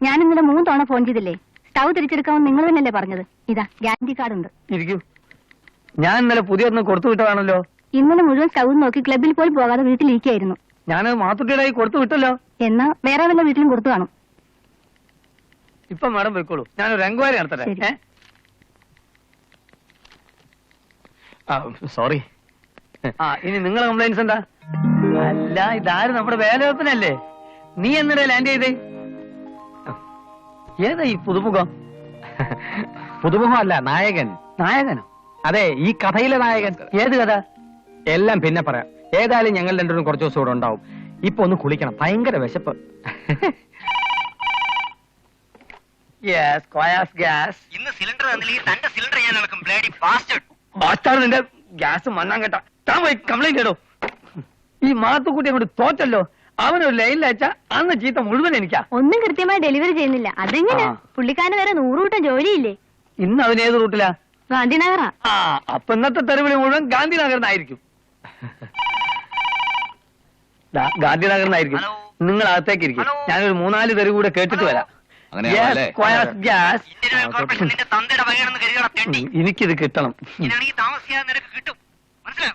ഞാൻ ഇന്നലെ മൂന്ന് തവണ ഫോൺ ചെയ്തില്ലേ? സ്റ്റൗ തിരിച്ചെടുക്കാമെന്ന് നിങ്ങൾ തന്നെയല്ലേ പറഞ്ഞത്. ഇതാ ഗ്യാരണ്ടി കാർഡ് ഉണ്ട്. ഇരിക്കൂ. ഞാൻ ഇന്നലെ പുതിയൊരെണ്ണം കൊടുത്തു വിട്ടതാണല്ലോ. ഇന്നലെ മുഴുവൻ സ്റ്റൗ നോക്കി ക്ലബിൽ പോലും പോകാതെ വീട്ടിലിരിക്കായിരുന്നു ഞാൻ മാത്തുട്ടിയുടെ കൊടുത്തു വിട്ടല്ലോ. എന്നാ വേറെ വല്ല വീട്ടിലും കൊടുത്തു കാണും. ഇപ്പൊ മാഡം പോയിക്കോളൂ. ഞാനൊരു എൻക്വയറി നടത്തട്ടെ ശരി. ഏ? ആ, സോറി ആ ഇനി നിങ്ങളെ കംപ്ലൈൻസ് എന്താ? അല്ല ഇതാരും നമ്മുടെ വേലവെപ്പിനല്ലേ? നീ എന്നിടെ ലാൻഡ് ചെയ്തേ? ഏതാ ഈ പുതുമുഖം? പുതുമുഖം അല്ല നായകൻ. നായകനോ? അതെ ഈ കഥയിലെ നായകൻ. ഏത് കഥ? എല്ലാം പിന്നെ പറയാം. ഏതായാലും ഞങ്ങൾ രണ്ടുപേരും കുറച്ച് ദിവസം ഇവിടെ ഉണ്ടാവും. ഇപ്പൊ ഒന്ന് കുളിക്കണം. ഭയങ്കര വിശപ്പ്. ഗ്യാസ് ഇന്ന് സിലിണ്ടർ തന്നില്ലെങ്കിൽ തന്റെ സിലിണ്ടർ ഞാൻ നടക്കും ബ്ലേഡി ഫാസ്റ്റ് ബാസ്റ്റാർ നിന്റെ ഗ്യാസ് മണ്ണാൻ കേട്ട. താൻ പോയി കംപ്ലൈന്റ് ഇടോ. ഈ മാത്തുക്കുട്ടി അങ്ങോട്ട് തോറ്റല്ലോ. അവനൊരു ലൈനിൽ അയച്ച അന്ന് ചീത്ത മുഴുവൻ എനിക്കാ. ഒന്നും കൃത്യമായി ഡെലിവറി ചെയ്യുന്നില്ല. അതെങ്ങനെ. പുള്ളിക്കാരന് വരെ നൂറൂട്ടം ജോലിയില്ലേ? ഇന്ന് അവൻ ഏത് റൂട്ടിലാ? ഗാന്ധിനഗറാ. ആ അപ്പൊ ഇന്നത്തെ തെരുവിളി മുഴുവൻ ഗാന്ധിനഗറിനായിരിക്കും. ഗാന്ധിനഗറിനായിരിക്കും. നിങ്ങൾ അകത്തേക്ക് ഇരിക്കും. ഞാനൊരു മൂന്നാൽ തെരുവ് കൂടെ കേട്ടിട്ട്. വരാം. അങ്ങനെയാണല്ലേ? Yes, Squires gas. Indian Oil Corporation നിന്റെ തന്തയുടെ വകയാണെന്ന് കരുതണം തെണ്ടി എനിക്കിത് കിട്ടണം ഇങ്ങനെയാണെങ്കിൽ താമസിയാതെ നിനക്ക് കിട്ടും. മനസ്സിലായോ?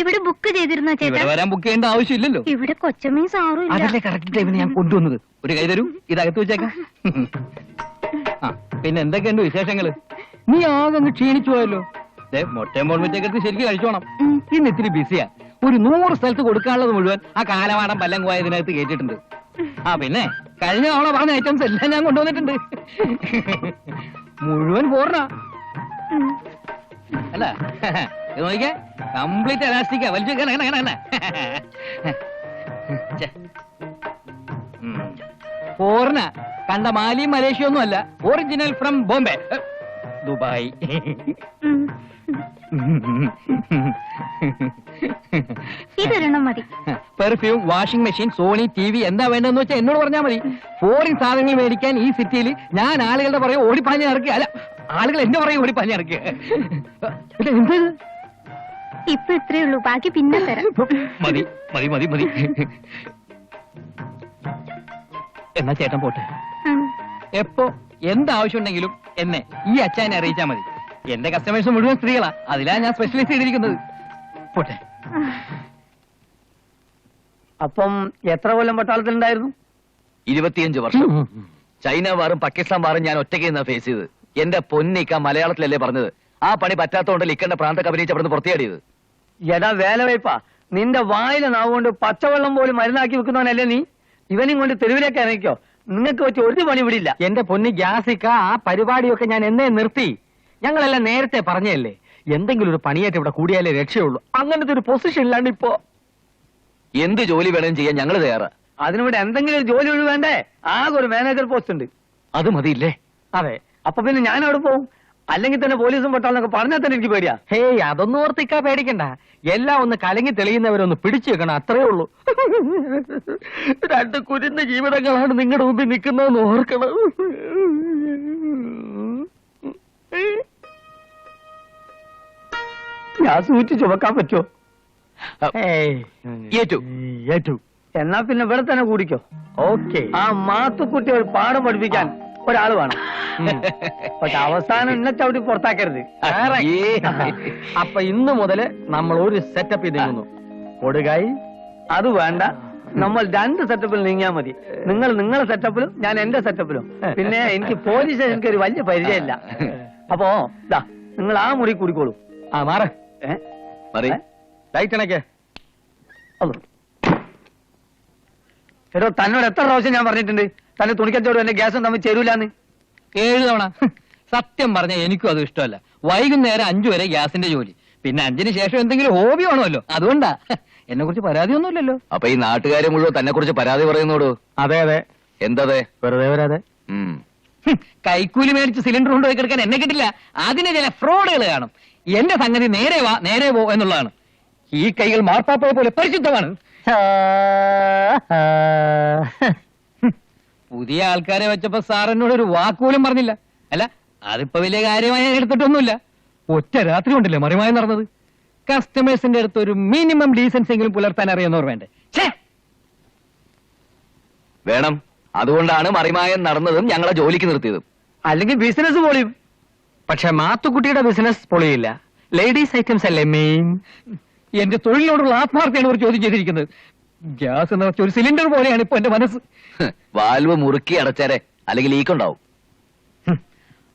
ഇവിടെ ബുക്ക് ചെയ്തിരുന്നോ ഇവിടെ ചേട്ടാ വരാൻ ബുക്ക് ചെയ്യേണ്ട ആവശ്യമില്ലല്ലോ. ഇവിടെ കൊച്ചമ്മയും സാറും ഇല്ല. അതല്ലേ കറക്റ്റ് ടൈമിന് ഞാൻ കൊണ്ടുവന്നത്. ഒരു കൈ തരൂ ഇതകത്ത് വെച്ചേക്കാം. ആ പിന്നെ എന്തൊക്കെയുണ്ട് വിശേഷങ്ങൾ? നീ ആകെ അങ്ങ് ക്ഷീണിച്ചു പോയല്ലോ. ദേ, മുട്ടയും ബോൺമിറ്റൊക്കെ എടുത്ത് ശരിക്കും കഴിച്ചോണം. ഇന്ന് ഇത്തിരി ബിസിയാ ഒരു നൂറ് സ്ഥലത്ത് കൊടുക്കാനുള്ളത് മുഴുവൻ ആ കാലവാടം പല്ലം കോയതിനകത്ത് കേട്ടിട്ടുണ്ട് ആ പിന്നെ കഴിഞ്ഞ തവണ പറഞ്ഞ ഐറ്റംസ് എല്ലാം ഞാൻ കൊണ്ടുവന്നിട്ടുണ്ട്. മുഴുവൻ പോർണ. അല്ല ഇത് നോക്കിയേ കംപ്ലീറ്റ് അലാസ്റ്റിക്ക വലിച്ചു കണ കണ കണ ഫോറിന കണ്ട മാലിയും മലേഷ്യ ഒന്നും അല്ല. Original from Bombay Dubai. Perfume washing machine Sony T V എന്താ വേണ്ടതെന്ന് വെച്ചാൽ എന്നോട് പറഞ്ഞാൽ മതി. ഫോറിൻ സാധനങ്ങൾ മേടിക്കാൻ ഈ സിറ്റിയിൽ ഞാൻ ആളുകളുടെ പറയും ഓടിപ്പാഞ്ഞ് ഇറക്കുക അല്ല ആളുകൾ എന്നെ പറയും ഓടിപ്പാഞ്ഞ് ഇറക്കുക ഇത് എന്ത്? ഇപ്പൊ ഇത്രേ ഉള്ളൂ. ബാക്കി പിന്നെ തരാം. മതി മതി മതി മതി. എന്നാ ചേട്ടൻ പോട്ടെ. എപ്പോ എന്താവശ്യമുണ്ടെങ്കിലും എന്നെ ഈ അച്ഛനെ അറിയിച്ചാ മതി. എന്റെ കസ്റ്റമേഴ്സ് മുഴുവൻ സ്ത്രീകളാ. അതിലാ ഞാൻ സ്പെഷ്യലൈസ് ചെയ്തിരിക്കുന്നത്. പോട്ടെ. അപ്പം എത്ര കൊല്ലം പട്ടാളത്തിലുണ്ടായിരുന്നു? ഇരുപത്തിയഞ്ച് വർഷം. ചൈന വാറും പാകിസ്ഥാൻ വാറും ഞാൻ ഒറ്റയ്ക്ക് നിന്നാ ഫേസ് ചെയ്ത് എന്റെ പൊന്നിക്ക മലയാളത്തിലല്ലേ പറഞ്ഞത്? ആ പണി പറ്റാത്തോണ്ട് ലിക്കന്റെ പ്രാന്ത അഭിനയിച്ച് അവിടുന്ന് പുറത്തേടിയത്. എടാ വേലവയ്പാ നിന്റെ വായിലെ നാവുകൊണ്ട് പച്ചവെള്ളം പോലും മരുന്നാക്കി വെക്കുന്നവനല്ലേ നീ? ഇവനും കൊണ്ട് തെരുവിലേക്ക് ഇറങ്ങിക്കോ. നിങ്ങൾക്ക് വെച്ച് ഒരു പണി വിടില്ല എന്റെ പൊന്നി ഗ്യാസിക്ക ആ പരിപാടിയൊക്കെ ഞാൻ എന്നേ നിർത്തി. ഞങ്ങളെല്ലാം നേരത്തെ പറഞ്ഞല്ലേ എന്തെങ്കിലും ഒരു പണിയായിട്ട് ഇവിടെ കൂടിയാലേ രക്ഷയുള്ളൂ. അങ്ങനത്തെ ഒരു പൊസിഷൻ ഇല്ലാണ്ട് ഇപ്പോ എന്ത് ജോലി വേണം ചെയ്യാൻ ഞങ്ങൾ തയ്യാറാ. അതിനുവേണ്ടി എന്തെങ്കിലും ഒരു ജോലി ഒഴിവ് വേണ്ടേ? ആകെ ഒരു മാനേജർ പോസ്റ്റ് ഉണ്ട്. അത് മതിയില്ലേ? അതെ. അപ്പൊ പിന്നെ ഞാൻ അവിടെ പോകും അല്ലെങ്കിൽ തന്നെ പോലീസും പട്ടാളെന്നൊക്കെ പറഞ്ഞാൽ തന്നെ എനിക്ക് പേടിയാ. ഹേയ് അതൊന്നും ഓർത്തിക്കാ പേടിക്കണ്ട. എല്ലാം ഒന്ന് കലങ്ങി തെളിയുന്നവരൊന്ന് പിടിച്ചു വെക്കണം അത്രേ ഉള്ളൂ. രണ്ട് കുരുന്ന ജീവിതങ്ങളാണ് നിങ്ങളുടെ മുമ്പിൽ നിൽക്കുന്നതെന്ന് ഓർക്കണം. ഞാൻ സൂചിച്ച് ചുമക്കാൻ പറ്റുമോ. ഏറ്റു. ഏറ്റു എന്നാ പിന്നെ ഇവിടെ തന്നെ കൂടിക്കോ. ഓക്കെ. ആ മാത്തുക്കുട്ടി ഒരു പാഠം പഠിപ്പിക്കാൻ ഒരാൾ വേണം. പക്ഷെ അവസാനം എന്നെ ചവിട്ടി പുറത്താക്കരുത്. അപ്പൊ ഇന്ന് മുതൽ നമ്മൾ ഒരു സെറ്റപ്പ് ചെയ്തിരുന്നു കൊടുകായി അത് വേണ്ട. നമ്മൾ രണ്ട് സെറ്റപ്പിൽ നീങ്ങിയാ മതി. നിങ്ങൾ നിങ്ങളുടെ സെറ്റപ്പിലും ഞാൻ എന്റെ സെറ്റപ്പിലും പിന്നെ എനിക്ക് പോലീസ് എനിക്ക് ഒരു വലിയ പരിചയമില്ല. അപ്പോ നിങ്ങൾ ആ മുറി കൂടിക്കോളൂ. ആ മാറേ? ലൈറ്റ് അണയ്ക്ക് അതോ. എടോ തന്നോട് എത്ര പ്രാവശ്യം ഞാൻ പറഞ്ഞിട്ടുണ്ട്? തന്നെ തുണിക്കത്തോട് എന്റെ ഗ്യാസും തമ്മിൽ ചേരൂലെന്ന്. ഏഴ് തവണ. സത്യം പറഞ്ഞ എനിക്കും അത് ഇഷ്ടമല്ല. വൈകുന്നേരം അഞ്ചു വരെ ഗ്യാസിന്റെ ജോലി. പിന്നെ അഞ്ചിന് ശേഷം എന്തെങ്കിലും ഹോബി ആണോല്ലോ അതുകൊണ്ടാ. എന്നെ കുറിച്ച് പരാതിയൊന്നുമില്ലല്ലോ. അപ്പൊ ഈ നാട്ടുകാരെ മുഴുവൻ തന്നെ കുറിച്ച് പരാതി പറയുന്നോടു? അതെ അതെ. എന്തതെ? വെറുതെ വരാതെ. കൈക്കൂലി മേടിച്ച് സിലിണ്ടർ കൊണ്ടുപോയി കിടക്കാൻ എന്നെ കിട്ടില്ല. അതിന് ചില ഫ്രോഡുകൾ കാണും. എന്റെ സംഗതി നേരെ വാ നേരെ പോ എന്നുള്ളതാണ്. ഈ കൈകൾ മാർപ്പാപ്പയെ പോലെ പരിശുദ്ധമാണ്. പുതിയ ആൾക്കാരെ വെച്ചപ്പോ സാർ എന്നോട് ഒരു വാക്കുപോലും പറഞ്ഞില്ല. അല്ല അതിപ്പോ വലിയ കാര്യമായി എടുത്തിട്ടൊന്നുമില്ല. ഒറ്റ രാത്രി കൊണ്ടല്ലേ മറിമായി നടന്നത്? കസ്റ്റമേഴ്സിന്റെ അടുത്ത് ഒരു മിനിമം ഡീസൻസ് എങ്കിലും പുലർത്താൻ അറിയുന്നവർ വേണ്ടേ! വേണം. അതുകൊണ്ടാണ് മറിമായം നടന്നതും ഞങ്ങളെ ജോലിക്ക് നിർത്തിയതും. അല്ലെങ്കിൽ ബിസിനസ് പൊളിയും. പക്ഷെ മാത്തുക്കുട്ടിയുടെ ബിസിനസ് പൊളിയില്ല. ലേഡീസ് ഐറ്റംസ് അല്ലേ മെയിൻ എന്റെ തൊഴിലിനോടുള്ള ആത്മാർത്ഥയാണ് ഒരു ചോദ്യം ചെയ്തിരിക്കുന്നത്. ഗ്യാസ് എന്ന് നിറച്ച ഒരു സിലിണ്ടർ പോലെയാണ് ഇപ്പൊ എന്റെ മനസ്സ്. വാൽവ് മുറുക്കി അടച്ചേരെ അല്ലെങ്കിൽ ലീക്ക് ഉണ്ടാവും.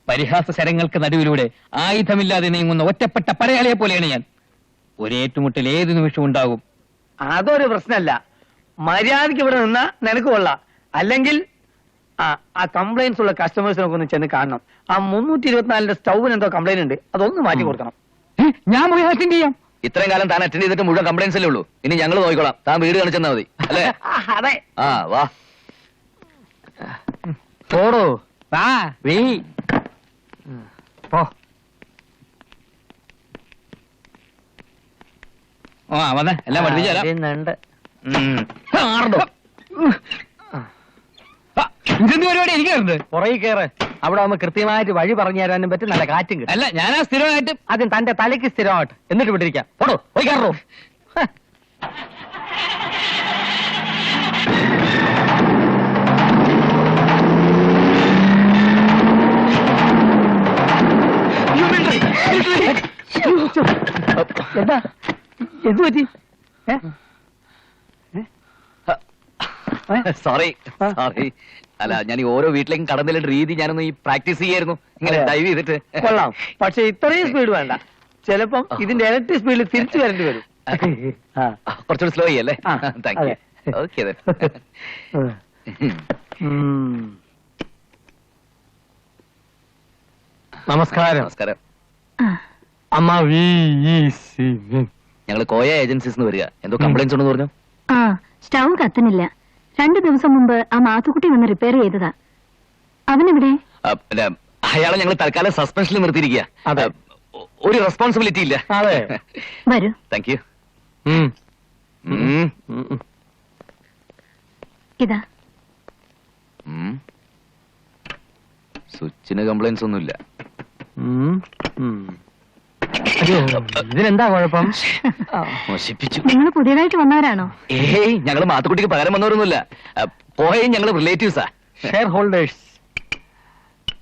പരിഹാസ ശരങ്ങൾക്ക് നടുവിലൂടെ ആയുധമില്ലാതെ നീങ്ങുന്ന ഒറ്റപ്പെട്ട പടയാളിയെ പോലെയാണ് ഞാൻ. ഒരേറ്റുമുട്ടൽ ഏത് നിമിഷം ഉണ്ടാകും. അതൊരു പ്രശ്നമല്ല. മര്യാദയ്ക്ക് ഇവിടെ നിന്നാ നിനക്ക് കൊള്ളാം. അല്ലെങ്കിൽ ആ ആ കംപ്ലൈൻസ് ഉള്ള കസ്റ്റമേഴ്സിനൊക്കെ ഒന്ന് ചെന്ന് കാണണം. ആ മുന്നൂറ്റി ഇരുപത്തിനാലിന്റെ സ്റ്റൗവിന് എന്തോ കംപ്ലൈന്റ് ഉണ്ട്. അതൊന്ന് മാറ്റി കൊടുക്കണം. ഞാൻ പോയി അറ്റൻഡ് ചെയ്യാം. ഇത്രയും കാലം താൻ അറ്റൻഡ് ചെയ്തിട്ട് മുഴുവൻ കംപ്ലൈൻസ് അല്ലേ ഉള്ളൂ. ഇനി ഞങ്ങൾ നോക്കിക്കോളാം. താൻ വീട് കാണിച്ചെന്നാ മതി. അല്ലേ? ആ, അതെ. ആ വാ. പോടോ. വാ. വീ. പോ. ആ വന്നേ. എല്ലാം പഠിപ്പിച്ചു തരാം. ഇതെന്ത് പരിപാടി എനിക്ക് വരുന്നത്. പുറകെ കയറ്. അവിടെ ആവുമ്പോ കൃത്യമായിട്ട് വഴി പറഞ്ഞു തരാനും പറ്റും നല്ല കാറ്റും കിട്ടും. അല്ല ഞാനാ സ്ഥിരമായിട്ട് ആദ്യം തന്റെ തലയ്ക്ക് സ്ഥിരമായിട്ട് എന്നിട്ട് വിട്ടിരിക്കാം പോടോ പോയി കയറോ. എന്താ? എന്ത് പറ്റി? ഏ? സോറി സോറി അല്ല ഞാൻ ഈ ഓരോ വീട്ടിലേക്കും കടന്നില്ല രീതി ഞാനൊന്ന് ഈ പ്രാക്ടീസ് ചെയ്യായിരുന്നു. ഇങ്ങനെ ഡൈവ് ചെയ്തിട്ട്. കൊള്ളാം. പക്ഷെ ഇത്രയും സ്പീഡ് വേണ്ട. ചിലപ്പം ഇതിന്റെ ഇരട്ടി സ്പീഡിൽ തിരിച്ചു വരേണ്ടി വരും. ആ. കുറച്ചുകൂടി സ്ലോ ചെയ്യല്ലേ താങ്ക് യു ഓക്കെ നമസ്കാരം. നമസ്കാരം. അമ്മ വി ഞങ്ങൾ കോയ ഏജൻസീസ് വരിക. എന്തോ കംപ്ലൈൻസ് ഉണ്ടെന്ന് പറഞ്ഞു. ആ സ്റ്റൗ കത്തുന്നില്ല. രണ്ടു ദിവസം മുമ്പ് ആ മാത്തുക്കുട്ടി വന്ന് റിപ്പയർ ചെയ്തതാ. അവനെവിടെ? അയാളെ ഞങ്ങൾ തൽക്കാലം സസ്പെൻഷനിൽ നിർത്തിയിരിക്കുക അതെ. ഒരു റെസ്പോൺസിബിലിറ്റി ഇല്ല. അതെ. വരൂ. Thank you. ഇതാ. സ്വിച്ചിന് കംപ്ലൈൻസ് ഒന്നുമില്ല. ഇതിനെന്താ കുഴപ്പം? മോശിപ്പിച്ചു. നിങ്ങൾ പുതിയതായിട്ട് വന്നവരാണോ? ഏയ് ഞങ്ങൾ മാത്തുക്കുട്ടിക്ക് പകരം വന്നവരൊന്നുമില്ല. പോയ ഞങ്ങൾ റിലേറ്റീവ്സാ ഷെയർ ഹോൾഡേഴ്സ്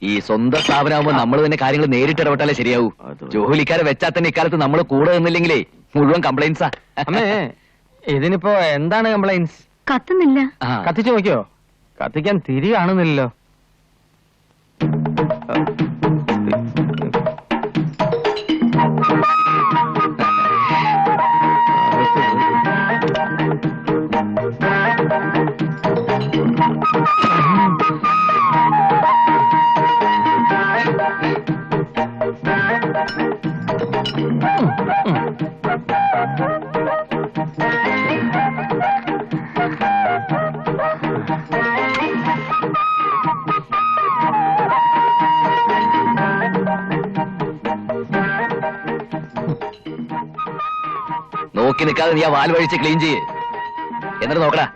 ഈ സ്വന്തം സ്ഥാപനമാകുമ്പോ നമ്മൾ തന്നെ കാര്യങ്ങൾ നേരിട്ട് ഇടപെട്ടാലേ ശരിയാവൂ. ജോലിക്കാരെ വെച്ചാൽ തന്നെ ഇക്കാലത്ത് നമ്മൾ കൂടെ നിന്നില്ലെങ്കിലേ മുഴുവൻ കംപ്ലൈൻസാ അമ്മേ ഇതിനിപ്പോ എന്താണ് കംപ്ലൈൻസ് കത്തുന്നില്ല. ആ. കത്തിച്ചു നോക്കിയോ? കത്തിക്കാൻ തിരി കാണുന്നില്ലല്ലോ നോക്കി നിൽക്കാതെ നീ ആ വാൽ വഴിച്ച് ക്ലീൻ ചെയ്യേ. എന്നിട്ട് നോക്കടാ.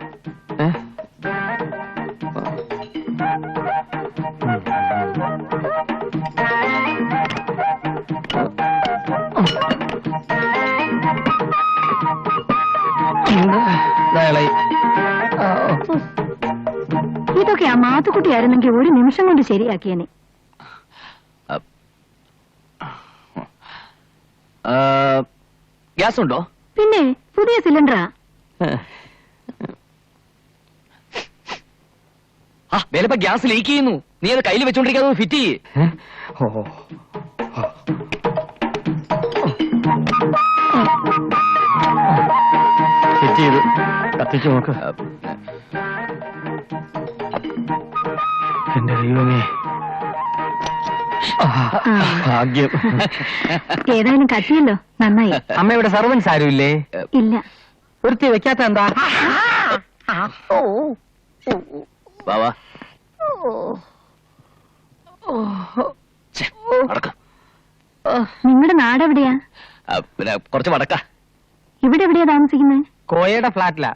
ഇതൊക്കെ ആ മാത്തുക്കുട്ടിയായിരുന്നെങ്കിൽ ഒരു നിമിഷം കൊണ്ട് ശരിയാക്കിയനെ. ഗ്യാസ് ഉണ്ടോ പിന്നെ പുതിയ സിലിണ്ടറാ. ആ വേലപ്പ ഗ്യാസ് ലീക്ക് ചെയ്യുന്നു. നീ അത് കയ്യിൽ വെച്ചോണ്ടിരിക്കാതെ ഫിറ്റ് ചെയ്യേ? ഫിറ്റ് ചെയ്തു. കത്തിച്ചു നോക്ക്. എന്റെ ദൈവമേ. ഭാഗ്യം. ഏതായാലും കത്തിയല്ലോ നന്നായി. അമ്മയുടെ സർവൻസ് ആരുമില്ലേ ഇല്ല? വൃത്തി വെക്കാത്ത എന്താ? നടക്ക. നിങ്ങളുടെ നാടെവിടെയാ? പിന്നെ കുറച്ച് വടക്ക ഇവിടെ എവിടെയാ താമസിക്കുന്നത് കോയയുടെ ഫ്ലാറ്റിലാ.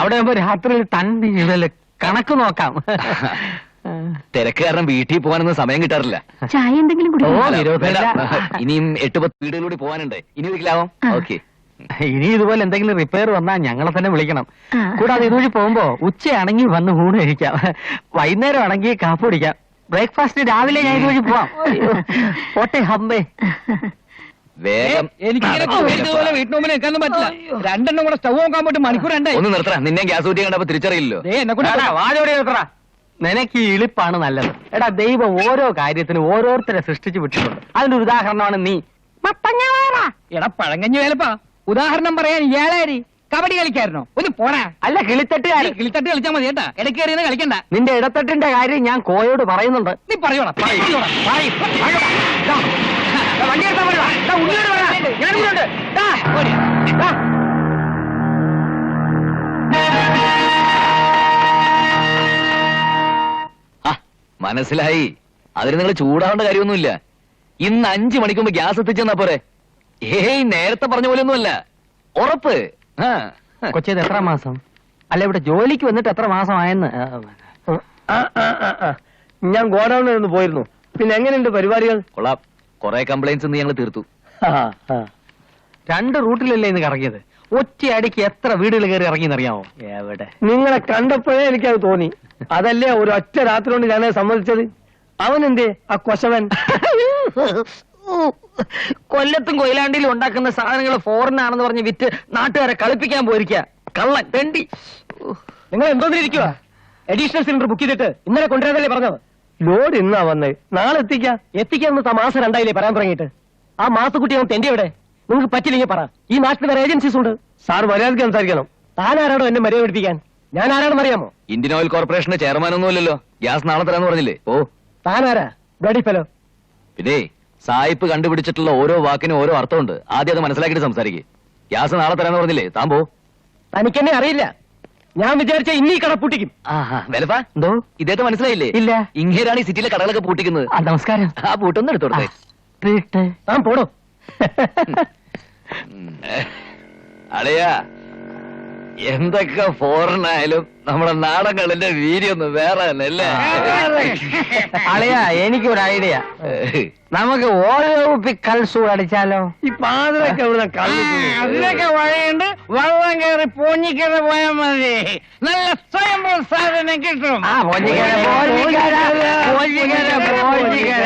അവിടെ രാത്രി രാത്രിയിൽ തണ്ടി ഇടൽ കണക്ക് നോക്കാം. തിരക്ക് കാരണം വീട്ടിൽ പോകാനൊന്നും സമയം കിട്ടാറില്ല. ചായ എന്തെങ്കിലും ഓ, കുടിക്കും അല്ല, വിരോധമില്ല. വേണ്ട. ഇനിയും എട്ട് പത്ത് വീടുകളിലൂടെ പോകാനുണ്ട്. ഇനി വീട്ടിലാവാം? ആ. ഓക്കെ. ഇനി ഇതുപോലെ എന്തെങ്കിലും റിപ്പയർ വന്നാൽ ഞങ്ങളെ തന്നെ വിളിക്കണം. ആ. കൂടാതെ ഇതുവഴി പോകുമ്പോ ഉച്ചയാണെങ്കിൽ വന്ന് ഊണ് കഴിക്കാം. വൈകുന്നേരം ആണെങ്കിൽ കാപ്പ് കുടിക്കാം. ബ്രേക്ക്ഫാസ്റ്റ് രാവിലെ ഞാൻ ഇതുവഴി പോവാം. ഓട്ടെ പോട്ടെ ഹമ്പേ വേഗം. എനിക്കിങ്ങനെ ഇതുപോലെ വീട്ടിന് മുമ്പിൽ നിൽക്കാനൊന്നും പറ്റില്ല. രണ്ടെണ്ണം കൂടെ സ്റ്റൗ നോക്കാൻ പോയിട്ട് മണിക്കൂർ രണ്ടായി ഒന്ന് നിർത്തണം. നിന്നെ ഗ്യാസ് ഊറ്റി കണ്ടപ്പോ തിരിച്ചറിയില്ലോ ദേ, എന്നെ കൊണ്ട് വാചോടി. നിനക്ക് ഈ ഇളിപ്പാണ് നല്ലത്. എടാ ദൈവം ഓരോ കാര്യത്തിനും ഓരോരുത്തരെ സൃഷ്ടിച്ചു വിട്ടിട്ടുണ്ട്. അതിന്റെ ഒരു ഉദാഹരണമാണ് നീ. എടാ പഴങ്കഞ്ഞി വേലപ്പാ. ഉദാഹരണം പറയാൻ ഇയാളാരി. കബഡി കളിക്കായിരുന്നോ ഒന്ന് പോണേ അല്ല കിളിത്തട്ട് കിളിത്തട്ട് കളിച്ചാൽ മതി കേട്ടാ. ഇടയ്ക്ക് കയറിയെന്ന് കളിക്കണ്ട. നിന്റെ ഇടത്തട്ടിന്റെ കാര്യം ഞാൻ കോയോട് പറയുന്നുണ്ട്. നീ പറയോടാ. വണ്ടി എടുത്താ. മനസ്സിലായി. അതിന് നിങ്ങൾ ചൂടാവേണ്ട കാര്യമൊന്നുമില്ല. ഇന്ന് അഞ്ചു മണിക്ക് മുമ്പ് ഗ്യാസ് എത്തിച്ചെന്നാ പോരെ. ഏയ് നേരത്തെ പറഞ്ഞ പോലെ ഒന്നുമല്ല ഉറപ്പ്. ആ. കൊച്ചേത് എത്ര മാസം? അല്ല ഇവിടെ ജോലിക്ക് വന്നിട്ട് എത്ര മാസമായെന്ന്. ഞാൻ ഗോഡൌണിൽ നിന്ന് പോയിരുന്നു. പിന്നെ എങ്ങനെയുണ്ട് പരിപാടികൾ? കൊള്ളാം. കുറെ കംപ്ലൈന്റ്സ് ഞങ്ങൾ തീർത്തു. രണ്ട് റൂട്ടിലല്ലേ ഇന്ന് കറങ്ങിയത്? ഒറ്റയടിക്ക് എത്ര വീടുകൾ കയറി ഇറങ്ങിയെന്നറിയാമോ? എവിടെ? നിങ്ങളെ കണ്ടപ്പോഴേ എനിക്കത് തോന്നി. അതല്ലേ ഒരു ഒറ്റ രാത്രി കൊണ്ട് ഞാനത് സമ്മതിച്ചത്? അവൻ എന്തേ ആ കൊശവൻ. കൊല്ലത്തും കൊയിലാണ്ടിയിലും ഉണ്ടാക്കുന്ന സാധനങ്ങൾ ഫോറിൻ ആണെന്ന് പറഞ്ഞ് വിറ്റ് നാട്ടുകാരെ കളിപ്പിക്കാൻ പോയിരിക്ക. കള്ളൻ തെണ്ടി. നിങ്ങൾ എന്തോന്നിരിക്കുക അഡീഷണൽ സിലിണ്ടർ ബുക്ക് ചെയ്തിട്ട് ഇന്നലെ കൊണ്ടുവരാതല്ലേ പറഞ്ഞത്? ലോഡ് ഇന്നാ വന്നത് നാളെ എത്തിക്കാം. എത്തിക്കാന്ന് മാസം രണ്ടായില്ലേ പറയാൻ തുടങ്ങിയിട്ട്? ആ മാസക്കുട്ടി അവൻ തെണ്ടി എവിടെ? നിങ്ങൾക്ക് പറ്റില്ലെങ്കിൽ പറ. ഈ നാട്ടിൽ വേറെ ഏജൻസീസ് ഉണ്ട്. സാർ മര്യാദയ്ക്ക് സംസാരിക്കണം. താൻ ആരാണോ എന്നെ മര്യാദ പിടിപ്പിക്കാൻ? ഞാൻ ആരാണെന്ന് അറിയാമോ? ഇന്ത്യൻ ഓയിൽ കോർപ്പറേഷന്റെ ചെയർമാൻ ഒന്നുമല്ലല്ലോ. ഗ്യാസ് നാളെ തരാന്ന് പറഞ്ഞില്ലേ? ഓ താൻ ആരാ ബ്ലഡി ഫെലോ പിന്നെ സായിപ്പ് കണ്ടുപിടിച്ചിട്ടുള്ള ഓരോ വാക്കിനും ഓരോ അർത്ഥമുണ്ട്. ആദ്യം അത് മനസ്സിലാക്കിയിട്ട് സംസാരിക്കേ. ഗ്യാസ് നാളെ തരാന്ന് പറഞ്ഞില്ലേ? താൻ പോ. തനിക്കെന്നെ അറിയില്ല. ഞാൻ വിചാരിച്ച ഇന്നീ കട പൂട്ടിക്കും. വെലപ്പാ. എന്തോ? ഇദ്ദേഹത്തെ മനസ്സിലായില്ലേ? ഇല്ല. ഇങ്ങേരാണ് ഈ സിറ്റിയിലെ കടകളൊക്കെ പൂട്ടിക്കുന്നത്. ആ നമസ്കാരം. ആ പൂട്ടൊന്നും എടുത്തോട്ടെ ട്രീറ്റ് താൻ പോടോ. അളിയാ എന്തൊക്കെ ഫോറിൻ ആയാലും നമ്മുടെ നാടകളിന്റെ വീര്യൊന്നും വേറെ തന്നെയല്ലേ അളിയ എനിക്കൊരു ഐഡിയ നമുക്ക് ഓരോ കുപ്പി കൽസൂട് അടിച്ചാലോ? ഈ പാതിരൊക്കെ ഇവിടെ അതിനൊക്കെ വഴയുണ്ട്. വെള്ളം കയറി പൊഞ്ഞിക്കര പോയാൽ മതി. നല്ല സ്വയം സാധനം കിട്ടും. ആ പോഞ്ഞിക്കര പോഞ്ഞിക്കര പോഞ്ഞിക്കര പോഞ്ഞിക്കര